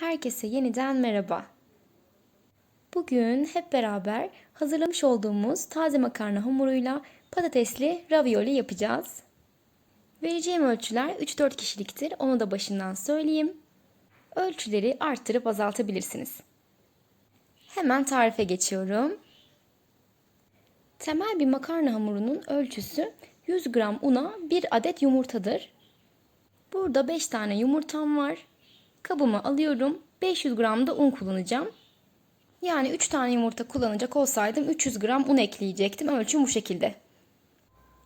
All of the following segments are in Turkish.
Herkese yeniden merhaba. Bugün hep beraber hazırlamış olduğumuz taze makarna hamuruyla patatesli ravioli yapacağız. Vereceğim ölçüler 3-4 kişiliktir. Onu da başından söyleyeyim. Ölçüleri arttırıp azaltabilirsiniz. Hemen tarife geçiyorum. Temel bir makarna hamurunun ölçüsü 100 gram una 1 adet yumurtadır. Burada 5 tane yumurtam var. Kabıma alıyorum. 500 gram da un kullanacağım. Yani 3 tane yumurta kullanacak olsaydım 300 gram un ekleyecektim. Ölçüm bu şekilde.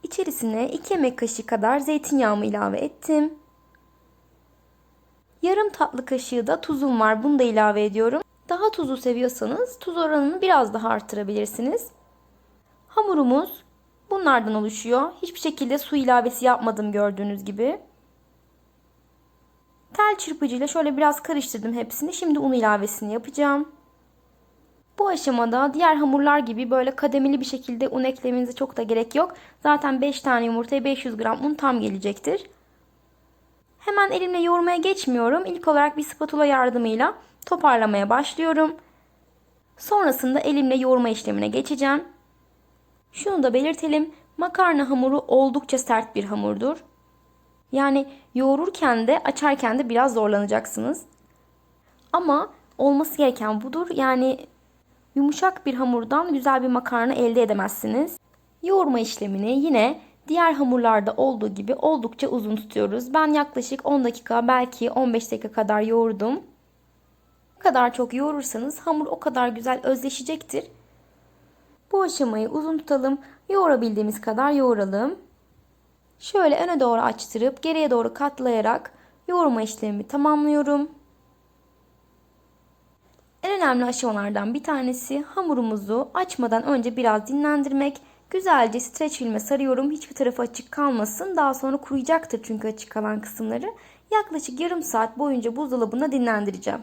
İçerisine 2 yemek kaşığı kadar zeytinyağımı ilave ettim. Yarım tatlı kaşığı da tuzum var. Bunu da ilave ediyorum. Daha tuzlu seviyorsanız tuz oranını biraz daha arttırabilirsiniz. Hamurumuz bunlardan oluşuyor. Hiçbir şekilde su ilavesi yapmadım gördüğünüz gibi. Tel çırpıcıyla şöyle biraz karıştırdım hepsini. Şimdi un ilavesini yapacağım. Bu aşamada diğer hamurlar gibi böyle kademeli bir şekilde un eklemenize çok da gerek yok. Zaten 5 tane yumurtaya 500 gram un tam gelecektir. Hemen elimle yoğurmaya geçmiyorum. İlk olarak bir spatula yardımıyla toparlamaya başlıyorum. Sonrasında elimle yoğurma işlemine geçeceğim. Şunu da belirtelim. Makarna hamuru oldukça sert bir hamurdur. Yani yoğururken de açarken de biraz zorlanacaksınız. Ama olması gereken budur. Yani yumuşak bir hamurdan güzel bir makarna elde edemezsiniz. Yoğurma işlemini yine diğer hamurlarda olduğu gibi oldukça uzun tutuyoruz. Ben yaklaşık 10 dakika belki 15 dakika kadar yoğurdum. Ne kadar çok yoğurursanız hamur o kadar güzel özleşecektir. Bu aşamayı uzun tutalım. Yoğurabildiğimiz kadar yoğuralım. Şöyle öne doğru açtırıp geriye doğru katlayarak yoğurma işlemimi tamamlıyorum. En önemli aşamalardan bir tanesi hamurumuzu açmadan önce biraz dinlendirmek. Güzelce streç filme sarıyorum. Hiçbir tarafı açık kalmasın. Daha sonra kuruyacaktır çünkü açık kalan kısımları. Yaklaşık yarım saat boyunca buzdolabında dinlendireceğim.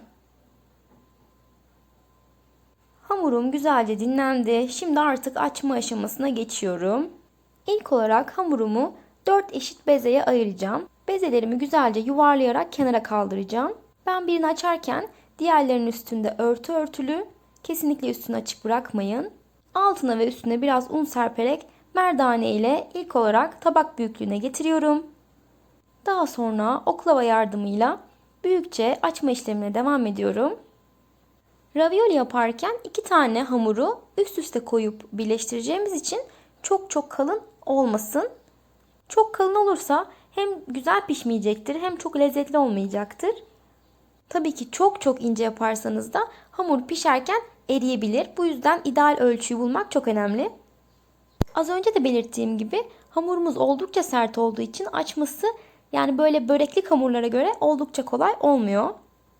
Hamurum güzelce dinlendi. Şimdi artık açma aşamasına geçiyorum. İlk olarak hamurumu 4 eşit bezeye ayıracağım. Bezelerimi güzelce yuvarlayarak kenara kaldıracağım. Ben birini açarken diğerlerinin üstünde örtü örtülü. Kesinlikle üstünü açık bırakmayın. Altına ve üstüne biraz un serperek merdane ile ilk olarak tabak büyüklüğüne getiriyorum. Daha sonra oklava yardımıyla büyükçe açma işlemine devam ediyorum. Ravioli yaparken iki tane hamuru üst üste koyup birleştireceğimiz için çok çok kalın olmasın. Çok kalın olursa hem güzel pişmeyecektir hem çok lezzetli olmayacaktır. Tabii ki çok çok ince yaparsanız da hamur pişerken eriyebilir. Bu yüzden ideal ölçüyü bulmak çok önemli. Az önce de belirttiğim gibi hamurumuz oldukça sert olduğu için açması yani böyle böreklik hamurlara göre oldukça kolay olmuyor.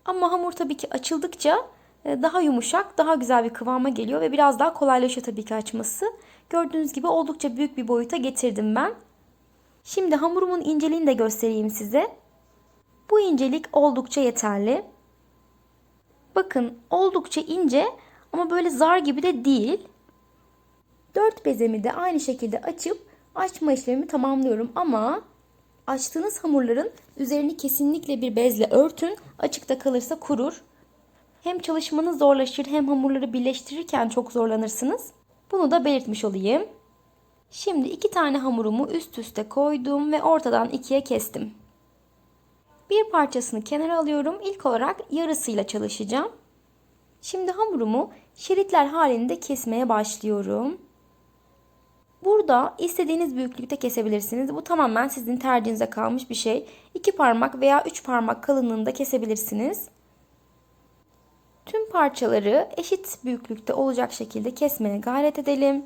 Ama hamur tabii ki açıldıkça daha yumuşak, daha güzel bir kıvama geliyor ve biraz daha kolaylaşıyor tabii ki açması. Gördüğünüz gibi oldukça büyük bir boyuta getirdim ben. Şimdi hamurumun inceliğini de göstereyim size. Bu incelik oldukça yeterli. Bakın oldukça ince ama böyle zar gibi de değil. Dört bezemi de aynı şekilde açıp açma işlemimi tamamlıyorum ama açtığınız hamurların üzerini kesinlikle bir bezle örtün. Açıkta kalırsa kurur. Hem çalışmanız zorlaşır hem hamurları birleştirirken çok zorlanırsınız. Bunu da belirtmiş olayım. Şimdi iki tane hamurumu üst üste koydum ve ortadan ikiye kestim. Bir parçasını kenara alıyorum. İlk olarak yarısıyla çalışacağım. Şimdi hamurumu şeritler halinde kesmeye başlıyorum. Burada istediğiniz büyüklükte kesebilirsiniz. Bu tamamen sizin tercihinize kalmış bir şey. İki parmak veya üç parmak kalınlığında kesebilirsiniz. Tüm parçaları eşit büyüklükte olacak şekilde kesmeye gayret edelim.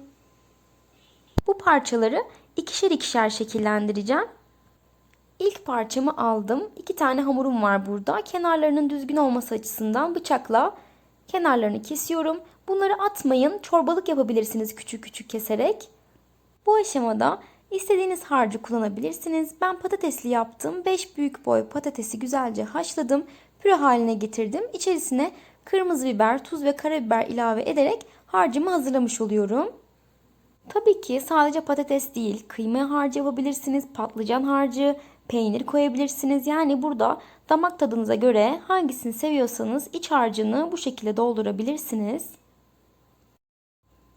Bu parçaları ikişer ikişer şekillendireceğim. İlk parçamı aldım. İki tane hamurum var burada. Kenarlarının düzgün olması açısından bıçakla kenarlarını kesiyorum. Bunları atmayın. Çorbalık yapabilirsiniz küçük küçük keserek. Bu aşamada istediğiniz harcı kullanabilirsiniz. Ben patatesli yaptım. 5 büyük boy patatesi güzelce haşladım. Püre haline getirdim. İçerisine kırmızı biber, tuz ve karabiber ilave ederek harcımı hazırlamış oluyorum. Tabii ki sadece patates değil, kıyma harcı yapabilirsiniz, patlıcan harcı, peynir koyabilirsiniz. Yani burada damak tadınıza göre hangisini seviyorsanız iç harcını bu şekilde doldurabilirsiniz.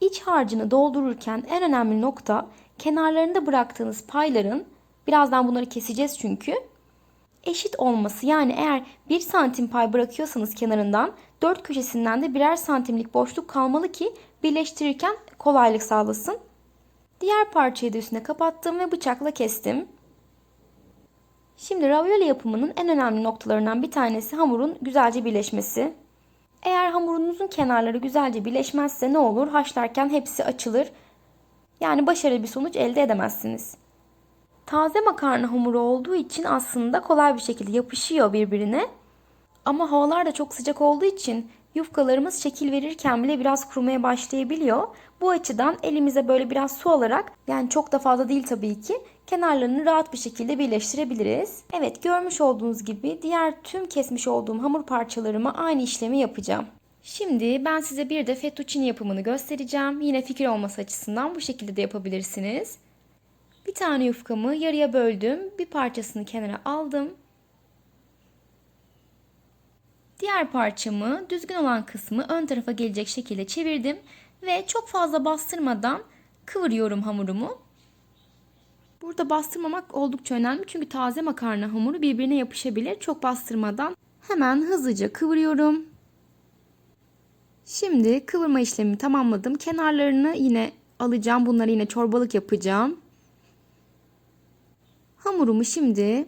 İç harcını doldururken en önemli nokta kenarlarında bıraktığınız payların birazdan bunları keseceğiz çünkü eşit olması. Yani eğer 1 santim pay bırakıyorsanız kenarından 4 köşesinden de birer santimlik boşluk kalmalı ki birleştirirken kolaylık sağlasın. Diğer parçayı da üstüne kapattım ve bıçakla kestim. Şimdi ravioli yapımının en önemli noktalarından bir tanesi hamurun güzelce birleşmesi. Eğer hamurunuzun kenarları güzelce birleşmezse ne olur? Haşlarken hepsi açılır. Yani başarılı bir sonuç elde edemezsiniz. Taze makarna hamuru olduğu için aslında kolay bir şekilde yapışıyor birbirine. Ama havalar da çok sıcak olduğu için yufkalarımız şekil verirken bile biraz kurumaya başlayabiliyor. Bu açıdan elimize böyle biraz su alarak yani çok da fazla değil tabii ki kenarlarını rahat bir şekilde birleştirebiliriz. Evet görmüş olduğunuz gibi diğer tüm kesmiş olduğum hamur parçalarıma aynı işlemi yapacağım. Şimdi ben size bir de fettuccine yapımını göstereceğim. Yine fikir olması açısından bu şekilde de yapabilirsiniz. Bir tane yufkamı yarıya böldüm. Bir parçasını kenara aldım. Diğer parçamı düzgün olan kısmı ön tarafa gelecek şekilde çevirdim ve çok fazla bastırmadan kıvırıyorum hamurumu. Burada bastırmamak oldukça önemli çünkü taze makarna hamuru birbirine yapışabilir. Çok bastırmadan hemen hızlıca kıvırıyorum. Şimdi kıvırma işlemimi tamamladım. Kenarlarını yine alacağım. Bunları yine çorbalık yapacağım. Hamurumu şimdi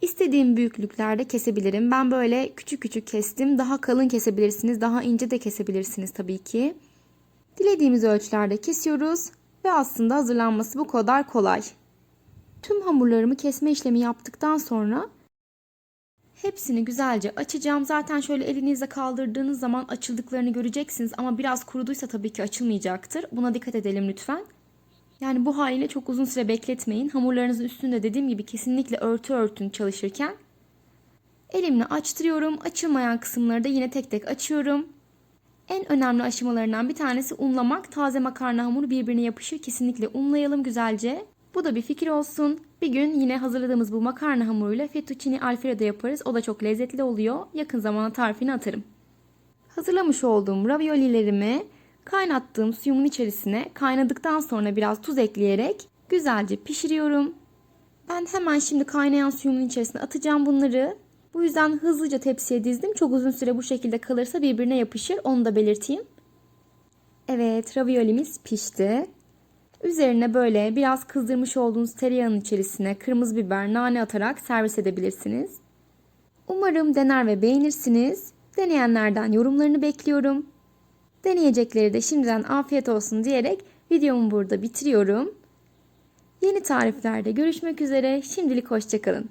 istediğim büyüklüklerde kesebilirim. Ben böyle küçük küçük kestim. Daha kalın kesebilirsiniz. Daha ince de kesebilirsiniz tabii ki. Dilediğimiz ölçülerde kesiyoruz. Ve aslında hazırlanması bu kadar kolay. Tüm hamurlarımı kesme işlemi yaptıktan sonra hepsini güzelce açacağım. Zaten şöyle elinizle kaldırdığınız zaman açıldıklarını göreceksiniz ama biraz kuruduysa tabii ki açılmayacaktır. Buna dikkat edelim lütfen. Yani bu haliyle çok uzun süre bekletmeyin. Hamurlarınızın üstünde dediğim gibi kesinlikle örtü örtün çalışırken. Elimle açtırıyorum. Açılmayan kısımları da yine tek tek açıyorum. En önemli aşamalarından bir tanesi unlamak. Taze makarna hamuru birbirine yapışır. Kesinlikle unlayalım güzelce. Bu da bir fikir olsun. Bir gün yine hazırladığımız bu makarna hamuruyla fettuccine alfredo yaparız. O da çok lezzetli oluyor. Yakın zamana tarifini atarım. Hazırlamış olduğum raviolilerimi kaynattığım suyumun içerisine kaynadıktan sonra biraz tuz ekleyerek güzelce pişiriyorum. Ben hemen şimdi kaynayan suyumun içerisine atacağım bunları. Bu yüzden hızlıca tepsiye dizdim. Çok uzun süre bu şekilde kalırsa birbirine yapışır. Onu da belirteyim. Evet raviolimiz pişti. Üzerine böyle biraz kızdırmış olduğunuz tereyağının içerisine kırmızı biber, nane atarak servis edebilirsiniz. Umarım dener ve beğenirsiniz. Deneyenlerden yorumlarını bekliyorum. Deneyecekleri de şimdiden afiyet olsun diyerek videomu burada bitiriyorum. Yeni tariflerde görüşmek üzere. Şimdilik hoşçakalın.